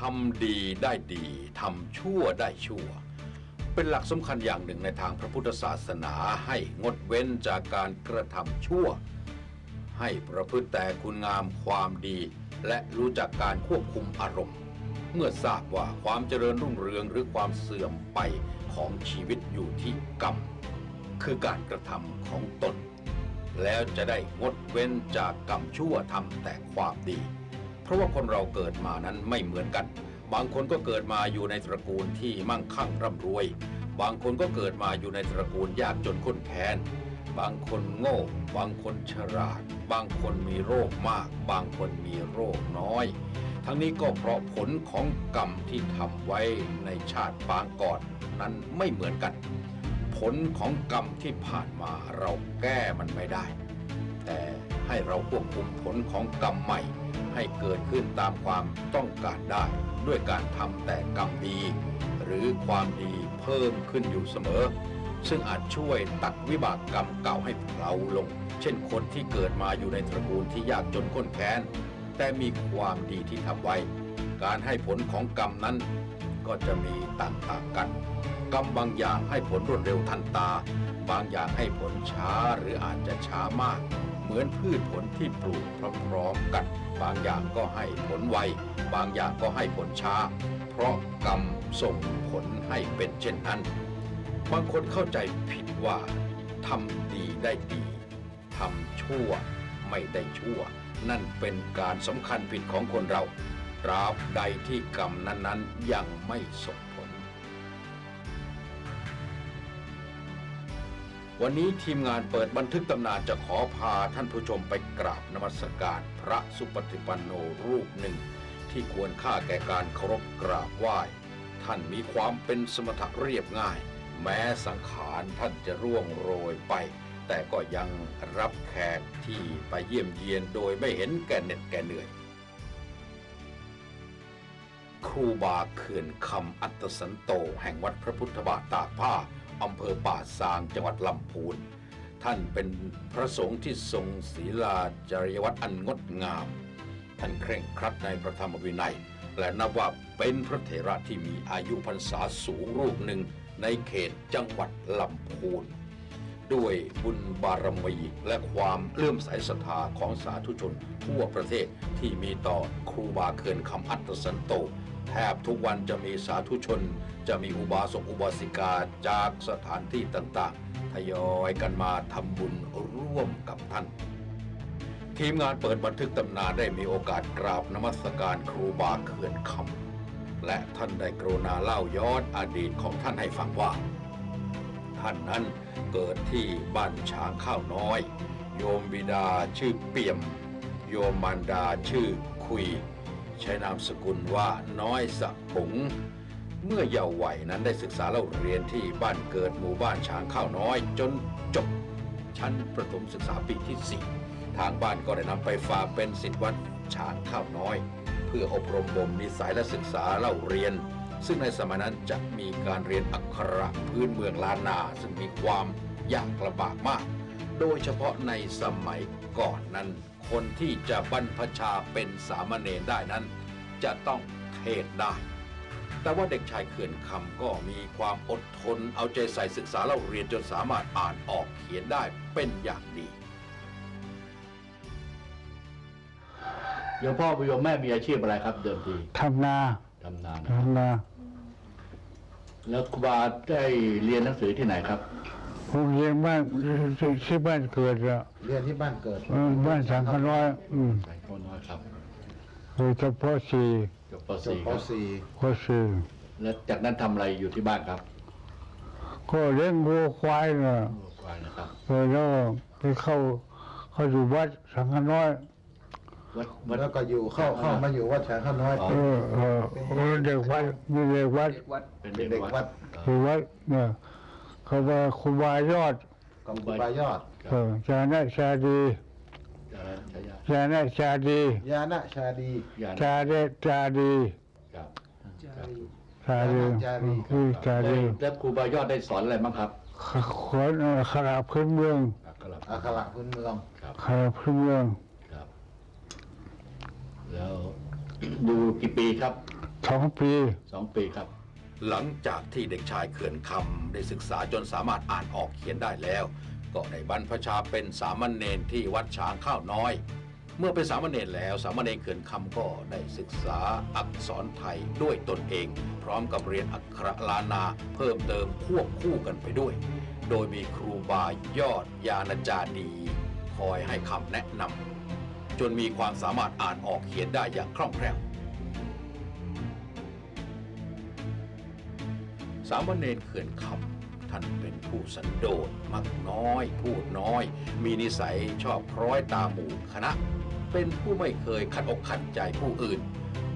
ทำดีได้ดีทำชั่วได้ชั่ว เป็นหลักสำคัญอย่างหนึ่งในทางพระพุทธศาสนาให้งดเว้นจากการกระทำชั่ว ให้ประพฤติแต่คุณงามความดี และรู้จักการควบคุมอารมณ์ เมื่อทราบว่าความเจริญรุ่งเรืองหรือความเสื่อมไปของชีวิตอยู่ที่กรรม คือการกระทำของตน แล้วจะได้งดเว้นจากกรรมชั่วทำแต่ความดี ราะว่าคนเราเกิดมานั้นไม่เหมือนกัน บางคนก็เกิดมาอยู่ในตระกูลที่มั่งคั่งร่ำรวย บางคนก็เกิดมาอยู่ในตระกูลยากจนข้นแค้นบางคนโง่ บางคนฉลาด บางคนมีโรคมาก บางคนมีโรคน้อย ทั้งนี้ก็เพราะผลของกรรมที่ทำไว้ในชาติปางก่อนนั้นไม่เหมือนกัน ผลของกรรมที่ผ่านมาเราแก้มันไม่ได้ แต่ ให้เราควบคุมผลของกรรมใหม่ ให้เกิดขึ้นตามความต้องการได้ ด้วยการทำแต่กรรมดี หรือความดีเพิ่มขึ้นอยู่เสมอ ซึ่งอาจช่วยตัดวิบากกรรมเก่าให้เพลาลง เช่นคนที่เกิดมาอยู่ในตระกูลที่ยากจนข้นแค้น แต่มีความดีที่ทำไว้ การให้ผลของกรรมนั้น ก็จะมีต่างๆกันกรรมบางอย่างให้ผลรวดเร็วทันตา บางอย่างให้ผลช้าหรืออาจจะช้ามาก เหมือนพืชผลที่ปลูกพร้อมๆกัน บางอย่างก็ให้ผลไว บางอย่างก็ให้ผลช้า เพราะกรรมส่งผลให้เป็นเช่นนั้นบางคนเข้าใจผิดว่าทำดีได้ดีทำชั่วไม่ได้ชั่ว นั่นเป็นการสำคัญผิดของคนเราตราบใดที่กรรมนั้นๆยังไม่ส่ง วันนี้ทีมงานเปิดบันทึกตำนานจะขอพาท่านผู้ชมไปกราบนมัสการพระสุปฏิปันโนรูปหนึ่ง ที่ควรค่าแก่การเคารพกราบไหว้ ท่านมีความเป็นสมถะเรียบง่าย แม้สังขารท่านจะร่วงโรยไป แต่ก็ยังรับแขกที่ไปเยี่ยมเยียนโดยไม่เห็นแก่เหน็ดแก่เหนื่อย ครูบาเขื่อนคำอัตสันโตแห่งวัดพระพุทธบาทตากผ้า อำเภอป่าซางจังหวัดลำพูน ท่านเป็นพระสงฆ์ที่ทรงศีลาจริยวัตรอันงดงาม ท่านเคร่งครัดในพระธรรมวินัย และนับว่าเป็นพระเถระที่มีอายุพรรษาสูงรูปหนึ่งในเขตจังหวัดลำพูน ด้วยบุญบารมีและความเลื่อมใสศรัทธาของสาธุชนทั่วประเทศที่มีต่อครูบาเขื่อนคำอัตสันโต แทบทุกวันจะมีสาธุชน จะมีอุบาสกอุบาสิกาจากสถานที่ต่างๆ ทยอยกันมาทำบุญร่วมกับท่าน ทีมงานเปิดบันทึกตำนานได้มีโอกาสกราบนมัสการครูบาเขื่อนคำและท่านได้กรุณาเล่าย้อนอดีตของท่านให้ฟังว่า ท่านนั้นเกิดที่บ้านช้างข้าวน้อย โยมบิดาชื่อเปี่ยม โยมมารดาชื่อคุย ใช้นามสกุลว่าน้อยสะผง เมื่อเยาว์วัยนั้นได้ศึกษาเล่าเรียนที่บ้านเกิดหมู่บ้านช้างข้าวน้อย จนจบ ชั้นประถมศึกษาปีที่ 4 ทางบ้านก็ได้นำไปฝากเป็นสิทธิวัดช้างข้าวน้อย เพื่ออบรมบ่มนิสัยและศึกษาเล่าเรียน ซึ่งในสมัยนั้นจะมีการเรียนอักขระพื้นเมืองล้านนา ซึ่งมีความยากลำบากมาก โดยเฉพาะในสมัยก่อนนั้น คนที่จะบรรพชาเป็นสามเณรได้นั้น จะต้องเทศน์ได้ แต่ว่าเด็กชายเขื่อนคำก็มีความอดทนเอาใจใส่ศึกษาเล่าเรียนจนสามารถอ่านออกเขียนได้เป็นอย่างดีโยมพ่อโยมแม่มีอาชีพอะไรครับ เดิมทีทำนาทำนานทำนา แล้วครูบาได้เรียนหนังสือที่ไหนครับ ผมเรียนบ้านที่บ้านเกิดอะเรียนที่บ้านเกิดเออบ้านสังขน้อยอืมใส่คนน้อยครับโดยเฉพาะสี่จบป จบ .4 ปครับ .4 ข้อสี่แล้วจากนั้นทำอะไรอยู่ที่บ้านครับก็เลี้ยงวัวควายน่ะโอ้ควายนะครับเออแล้วไปเข้าเข้าอยู่วัดสังขน้อย วัดวัดแล้วก็อยู่เข้าเข้ามาอยู่วัดแสงข้าวน้อย เออเออเออเด็กวัดมีเด็กวัด เป็นเป็นเด็เด็กกวัวัดด คือวัดเนี่ย เขาว่าครูบายอดกับครูบายอดเออจานะชาดีเอ่อชายาจานะชาดียานะชาดีญาณจาเดจาดีครับชาดีคือชาได้ดีแล้วครูบายอดได้สอนอะไรบ้างครับขอนเอ่อขลาพื้นเมืองอักขระอักขระพื้นเมืองครับขลาพื้นเมืองครับ แล้วอยู่กี่ปีครับทสองปีสองปีครับ หลังจากที่เด็กชายเขื่อนคำได้ศึกษาจนสามารถอ่านออกเขียนได้แล้ว ก็ได้บรรพชาเป็นสามเณรที่วัดช้างข้าวน้อย เมื่อเป็นสามเณรแล้วสามเณรเขื่อนคำก็ได้ศึกษาอักษรไทยด้วยตนเอง พร้อมกับเรียนอักขระลานาเพิ่มเติมควบคู่กันไปด้วย โดยมีครูบายอดยานจาดี คอยให้คำแนะนำจนมีความสามารถอ่านออกเขียนได้อย่างคล่องแคล่ว สามเณรเขื่อนคำท่านเป็นผู้สันโดษมักน้อย พูดน้อย มีนิสัยชอบคล้อยตามหมู่คณะ เป็นผู้ไม่เคยขัดอกขัดใจผู้อื่น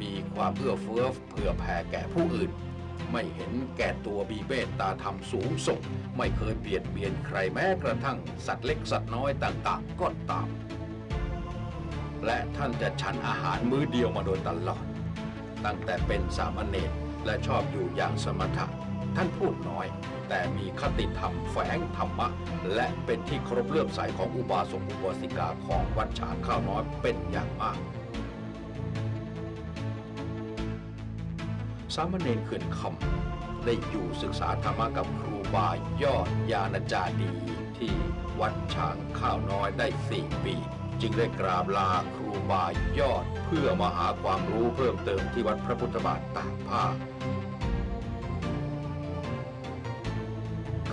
มีความเอื้อเฟื้อเผื่อแผ่แก่ผู้อื่น ไม่เห็นแก่ตัวบีเบตตาธรรมสูงส่ง ไม่เคยเบียดเบียนใครแม้กระทั่งสัตว์เล็กสัตว์น้อยต่างๆ ก็ตาม และท่านจะฉันอาหารมื้อเดียวมาโดยตลอด ตั้งแต่เป็นสามเณรและชอบอยู่อย่างสมถะ ท่านพูดน้อย แต่มีคติธรรมแฝงธรรมะ และเป็นที่เคารพเลื่อมใสของอุบาสกอุบาสิกาของวัดฉางข้าวน้อยเป็นอย่างมากสามเณรเขื่อนคำได้อยู่ศึกษาธรรมะกับครูบายอดยานจาดีที่วัดฉางข้าวน้อยได้สี่ปี จึงได้กราบลาครูบายอด เพื่อมาหาความรู้เพิ่มเติมที่วัดพระพุทธบาทตากผ้า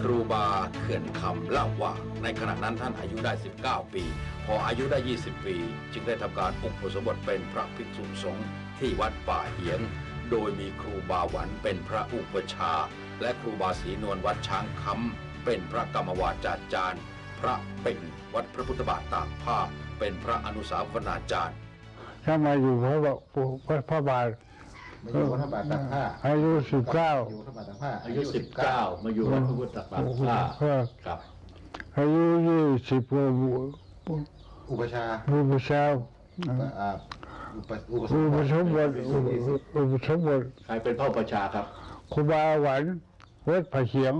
ครูบาเขื่อนคำเล่าว่า ในขณะนั้นท่านอายุได้ 19 ปี พออายุได้ 20 ปี จึงได้ทำการอุปสมบทเป็นพระภิกษุสงฆ์ที่วัดป่าเหียง โดยมีครูบาหวันเป็นพระอุปชฌาย์และครูบาศรีนวลวัดช้างคำเป็นพระกรรมวาจาจารย์ พระเป็นวัดพระพุทธบาทตากผ้า เป็นพระอนุสาวนาจารย์ถ้ามาอยู่พระบาทวัดพระบาท มาอยู่วัดพระบาทตากผ้าอายุสิบเก้าอยู่วัดพระบาทตากผ้าอายุสิบเก้ามาอยู่วัดพระพุทธบาทผ้าครับอายุยี่สิบกว่าอุปชฌาย์ผู้ประชาอ่าอุปอุปสผู้มปบระทชมบทผู้ประชมบทใครเป็นพ่อประชาครับครูบาหวันวัดผาเหียง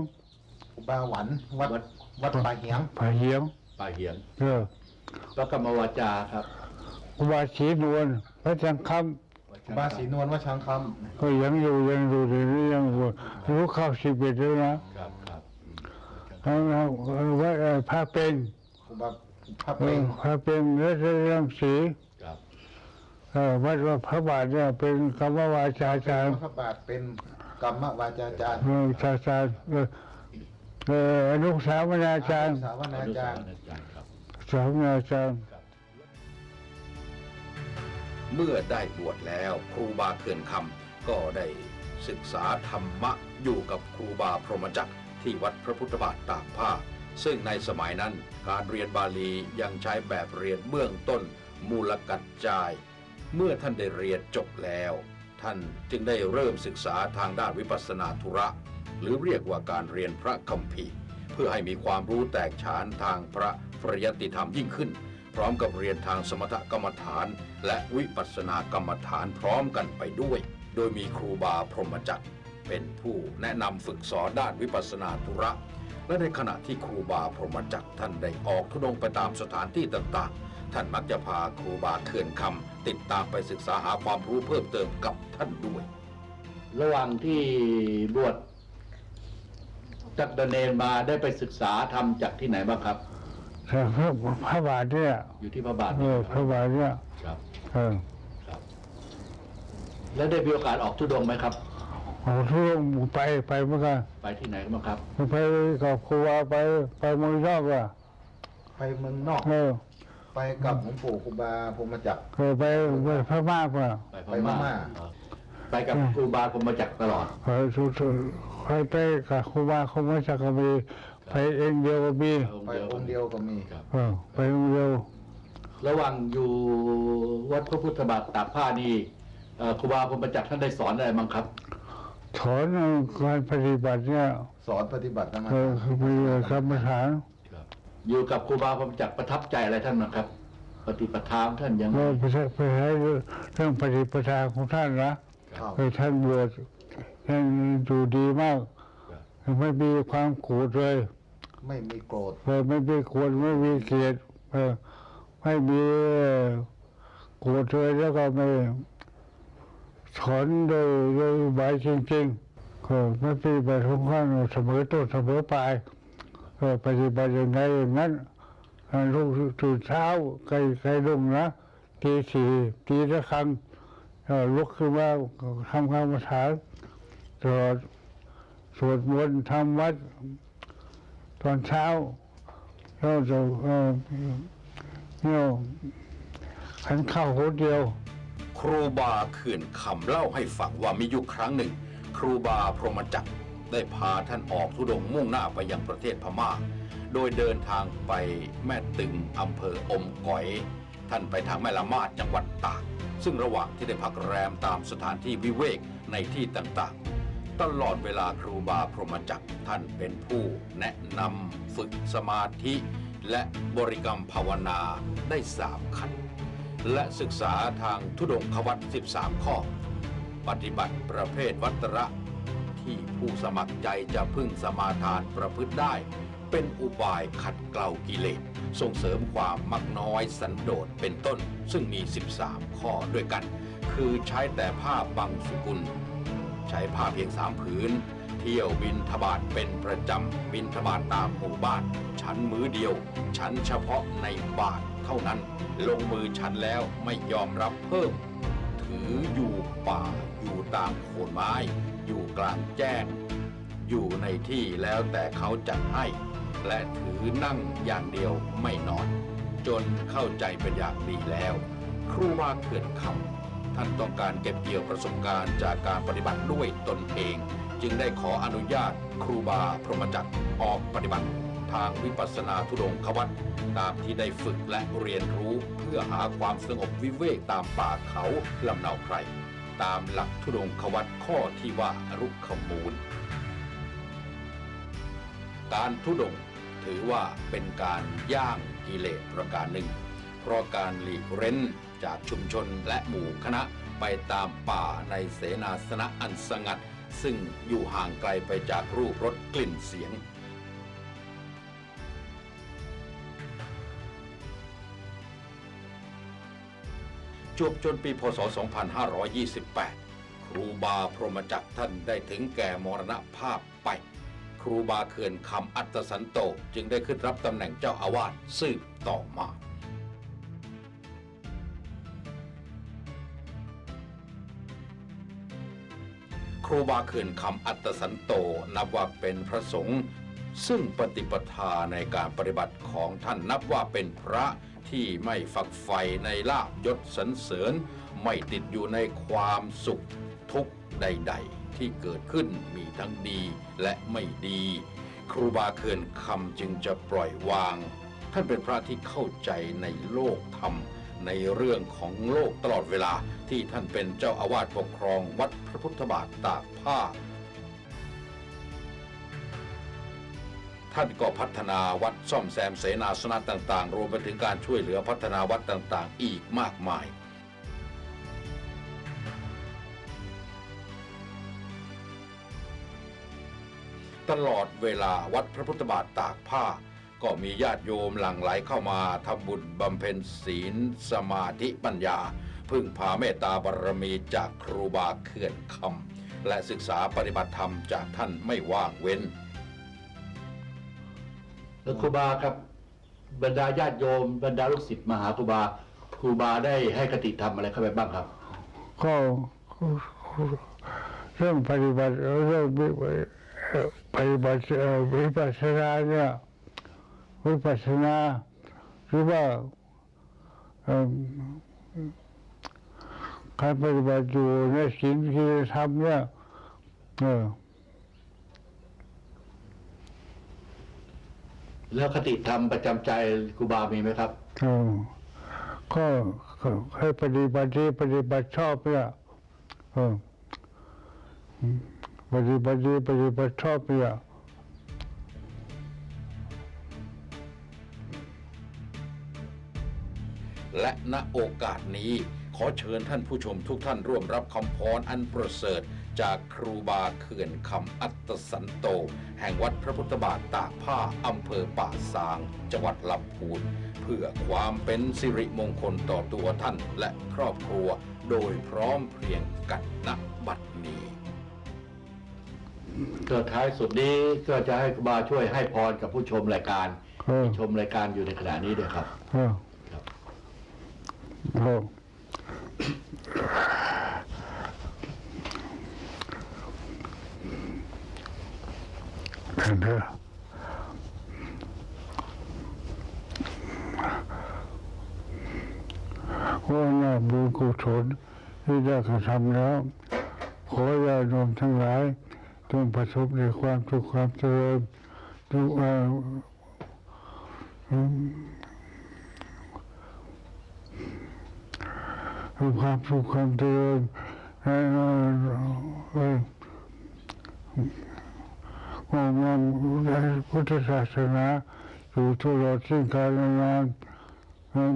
อุบาหวันวัดวัดวัดป่าเหียงผาเหียงป่าเหียงเออพระกรรมวาจาครับครูบาศรีนวลพระจังคอุ บาศรีนวลวัดช้างคำก็ยังอยู่ยังอยู่เดี๋ยวนี้ยังอยู่รู้เข้าสิบเอ็ดแล้วนะครับครับแล้วแล้ววัดเอ่อพระเป็นำอุบาพระเอเป่องพระเป็นและเรื่องสีครับเออวัดว่าพระบาทเนี่ยเป็นกรรมวาจาจารย์วัดพระบาทเป็นกรรมวาจาจารย์เออจาจารย์เออเอออนุสาวนาจารย์สาวนาจารย์อนุสาวนาจารย์ครับ สาวนาจารย์ เมื่อได้บวชแล้วครูบาเขื่อนคำก็ได้ศึกษาธรรมะอยู่กับครูบาพรหมจักรที่วัดพระพุทธบาทตากผ้า ซึ่งในสมัยนั้นการเรียนบาลียังใช้แบบเรียนเบื้องต้นมูลกัจจาย เมื่อท่านได้เรียนจบแล้ว ท่านจึงได้เริ่มศึกษาทางด้านวิปัสสนาธุระ หรือเรียกว่าการเรียนพระคัมภีร์ เพื่อให้มีความรู้แตกฉานทางพระปริยติธรรมยิ่งขึ้น พร้อมกับเรียนทางสมถกรรมฐาน และวิปัสสนากรรมฐานพร้อมกันไปด้วย โดยมีครูบาพรหมจักรเป็นผู้แนะนำฝึกสอนด้านวิปัสสนาธุระ และในขณะที่ครูบาพรหมจักรท่านได้ออกทุดงไปตามสถานที่ต่างๆ ท่านมักจะพาครูบาเขื่อนคำติดตามไปศึกษาหาความรู้เพิ่มเติมกับท่านด้วย ระหว่างที่บวชจากดเนนมาได้ไปศึกษาธรรมจากที่ไหนบ้างครับ แต่พระพระบาทเนี่ยอยู่ที่พระบาทเออพระบาทเนี่ยครับเออครับ แล้วได้มีโอกาสออกทุดงค์ไหมครับเอาทุกไปไปเหมือนกันไปที่ไหนกันบ้างครับ ไปกับครูบาไปไปเมืองนอกอะไปเมืองนอกเออไปกับหลวงปู่ครูบาพรหมจักรเออไปไปพม่าป่ะไปพไปพม่าม่าอ๋อไปกับครูบาผมมาจากรตลอดเออสุดๆไปไปกับครูบาคงไม่สักก็มี ไปเองเดียวก็มีไปองค์เดียวก็มี ครับ เออไปองค์เดียวระหว่างอยู่วัดพระพุทธบาทตากผ้านี่เอ่อครูบาผมมาจากรท่านได้สอนอะไรบ้างครับถอนการปฏิบัติเนี่ยสอนปฏิบัติธรรมเออคือมีกรรมฐานอยู่กับครูบาผมจากรประทับใจอะไรท่านนะครับ ปฏิปทาของท่านยังไงก็ไปใช้ไปใช้เรื่องปฏิปทาของท่านนะครับเออท่านบวชท่านอยู่ดีมาก ไม่มีความโกรธเลย ไม่มีโกรธเออไม่มีโกรธไม่มีเกลียดเออไม่มีโกรธเลยแล้วก็ไม่สอนโดยโดยบายจริงๆก็ไม่ปฏิบัติของข้างเสมอต้นเสมอปลายก็ปฏิบัติอย่างไรอย่างนั้นลูกตื่นเช้าใครใครลุงนะตีสี่ตีละครั้งลุกขึ้นมาทำคำภาษาตลอดสวดมนต์ทำวัด ตอนเช้า เราจะเนี่ยขันข้าวคนเดียว ครูบาเขื่อนคำเล่าให้ฟังว่ามีอยู่ครั้งหนึ่ง ครูบาพรหมจักรได้พาท่านออกทุดงมุ่งหน้าไปยังประเทศพม่า โดยเดินทางไปแม่ตึงอำเภออมก๋อย ท่านไปทางแม่ละมาดจังหวัดตาก ซึ่งระหว่างที่ได้พักแรมตามสถานที่วิเวกในที่ต่างๆ ตลอดเวลาครูบาพรหมจักรท่านเป็นผู้แนะนำฝึกสมาธิ และบริกรรมภาวนาได้สามขั้น และศึกษาทางทุดงควัต13 ข้อ ปฏิบัติประเภทวัตระ ที่ผู้สมัครใจจะพึ่งสมาทานประพฤติได้ เป็นอุบายขัดเกลากิเลสส่งเสริมความมักน้อยสันโดษเป็นต้นซึ่งมี 13 ข้อด้วยกัน คือใช้แต่ผ้าบังสุกุล ใช้ผ้าเพียงสามผืน เที่ยวบินทบาทเป็นประจำ บินทบาทตามหมู่บ้านชั้นมือเดียวชั้นเฉพาะในบานเท่านั้น ลงมือชั้นแล้วไม่ยอมรับเพิ่ม ถืออยู่ป่า อยู่ตามโคนไม้ อยู่กลางแจ้ง อยู่ในที่แล้วแต่เขาจัดให้ และถือนั่งอย่างเดียวไม่นอน จนเข้าใจเป็นอย่างดีแล้ว ครูบาเขื่อนคำ ท่านต้องการเก็บเกี่ยวประสบการณ์จากการปฏิบัติด้วยตนเอง จึงได้ขออนุญาตครูบาพรหมจักรออกปฏิบัติ ทางวิปัสสนาทุดงควัตตามที่ได้ฝึกและเรียนรู้เพื่อหาความสงบวิเวกตามป่าเขาลำเนาไพรตามหลักทุดงควัตข้อที่ว่ารุกขมูล การทุดงถือว่าเป็นการย่างกิเลสประการหนึ่ง เพราะการหลีกเร้นจากชุมชนและหมู่คณะไปตามป่าในเสนาสนะอันสงัด ซึ่งอยู่ห่างไกลไปจากรูปรสกลิ่นเสียงจวบจนปีพศ 2528 ครูบาพรหมจักรท่านได้ถึงแก่มรณภาพไป ครูบาเขื่อนคำอัตสันโตจึงได้ขึ้นรับตำแหน่งเจ้าอาวาสสืบต่อมา ครูบาเขื่อนคำอัตสันโตนับว่าเป็นพระสงฆ์ซึ่งปฏิปทาในการปฏิบัติของท่านนับว่าเป็นพระที่ไม่ฝักใฝ่ในลาบยศสรรเสริญ ไม่ติดอยู่ในความสุขทุกข์ใด ๆ ที่เกิดขึ้นมีทั้งดีและไม่ดี ครูบาเขื่อนคำจึงจะปล่อยวาง ท่านเป็นพระที่เข้าใจในโลกธรรม ในเรื่องของโลกตลอดเวลาที่ท่านเป็นเจ้าอาวาสปกครองวัดพระพุทธบาทตากผ้า ท่านก็พัฒนาวัดซ่อมแซมเสนาสนะต่างๆ รวมไปถึงการช่วยเหลือพัฒนาวัดต่างๆ อีกมากมายตลอดเวลาวัดพระพุทธบาทตากผ้า ก็มีญาติโยมหลั่งไหลเข้ามาทำบุญบำเพ็ญศีลสมาธิปัญญา พึ่งพาเมตตาบารมีจากครูบาเขื่อนคำและศึกษาปฏิบัติธรรมจากท่านไม่ว่างเว้นแล้วครูบาครับบรรดาญาติโยม บรรดาลูกศิษย์มาหาครูบาครูบาได้ให้คติธรรมอะไรเข้าไปบ้างครับ ก็เรื่องปฏิบัติเรื่องวิเอ่อปฏิบัติเอ่อวิปัสสนาเนี่ย วิปัสสนาหรือว่าเอ่อการปฏิบัติอยู่ในสิ่งที่ทำเนี่ยเออแล้วคติธรรมประจำใจครูบามีไหมครับเออก็ก็ให้ปฏิบัติดีปฏิบัติชอบเนี่ยเออปฏิบัติดีปฏิบัติชอบเนี่ย ณโอกาสนี้ ขอเชิญท่านผู้ชมทุกท่านร่วมรับคำพรอันประเสริฐ จากครูบาเขื่อนคำอัตสันโต แห่งวัดพระพุทธบาทตากผ้าอำเภอป่าซาง จังหวัดลำพูนเพื่อความเป็นสิริมงคลต่อตัวท่านและครอบครัว โดยพร้อมเพรียงกันณบัดนี้ก็ท้ายสุดนี้ก็จะให้ครูบาช่วยให้พรกับผู้ชมรายการเออที่ชมรายการอยู่ในขณะนี้ด้วยครับ เออครับเห็นเถอะว่าหน้าบุญกุศลที่ได้กระทำแล้ว ขอญาติโยมทั้งหลายจงประสบในความสุขความเจริญทุกอ่ ออืมทุกความสุขความเจริญให้เอ่อเอ่อความงามในพุทธศาสนาอยู่ตลอดสิ้นกาลนาน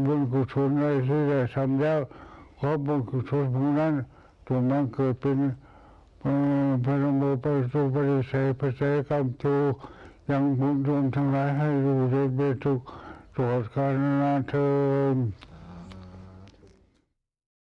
บุญกุศลอะไรที่ได้ทำแล้วขอบุญกุศลพวกนั้นจงมันเกิดเป็นเอ่อพระโมปสุปริเสปเสกรรมตูยังบุญรวมทั้งหลายให้อยู่ในเบญทุกตลอดกาลนานเทินส